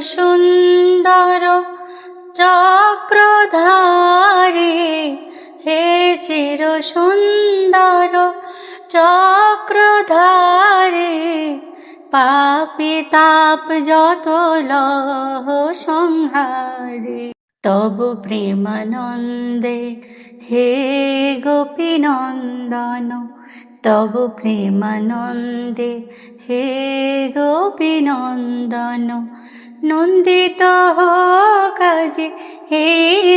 সুন্দর চক্রধারে, হে চির সুন্দর চক্রধারে, পাপি তাপ যত লহ সংহারে। তব প্রেমানন্দে হে গোপীনন্দন, তব প্রেমানন্দে হে গোপীনন্দন। নন্দিত কাজে, হে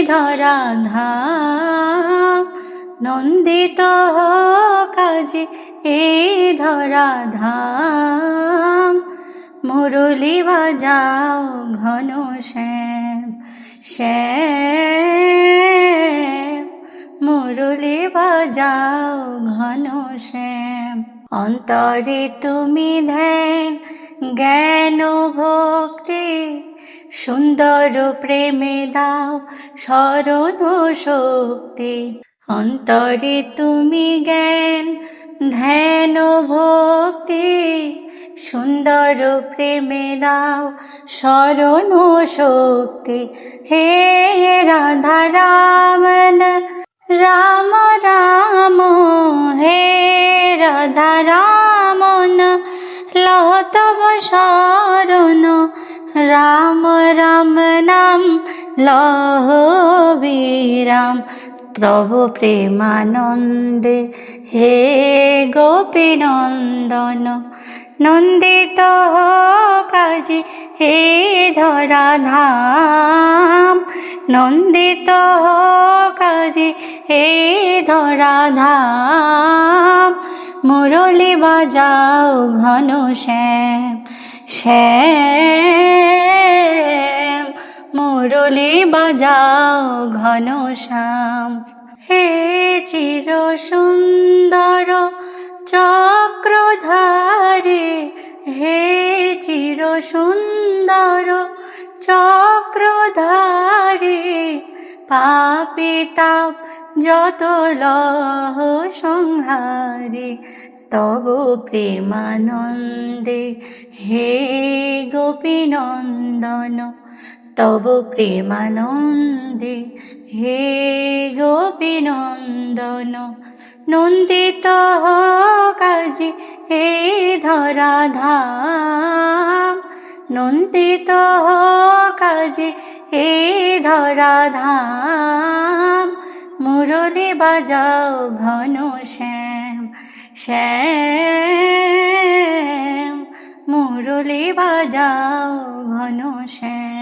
ধরা ধাম নন্দিত কাজে, হে ধরা ধাম মুরলি বাজাও ঘন শ্যাম শ্যাম। মুরলি বাজাও ঘন শ্যাম। অন্তরে তুমি ধ্যান জ্ঞান ভক্তি সুন্দর প্রেমে দাও স্মরণ শক্তি। অন্তরে তুমি জ্ঞান ধ্যান ভক্তি সুন্দর প্রেমে দাও স্মরণ শক্তি। হে রাধা রামন, রাম রাম, হে রাধা রামন লহ তব শরণ। রাম রাম নাম, লহ বিরাম। তব প্রেমানন্দে হে গোপীনন্দন। নন্দিত কাজে হে ধরা ধাম নন্দিত কাজে হে ধরা ধাম মুরলি বাজাও ঘন শ্যাম শ্যাম। মুরলি বাজাও ঘন শ্যাম। হে চির সুন্দর চক্রধারে, হে চির সুন্দর চক্রধারে পাপি তাপ যত লহ সংহারে, তব প্রেমানন্দে হে গোপীনন্দন, তব প্রেমানন্দে হে গোপীনন্দন। নন্দিত কাজে হে ধরা ধাম নন্দিত কাজে হে ধরা ধাম মুরলি বাজাও ঘন শ্যাম শ্যাম মুরলি বাজাও ঘন শ্যাম।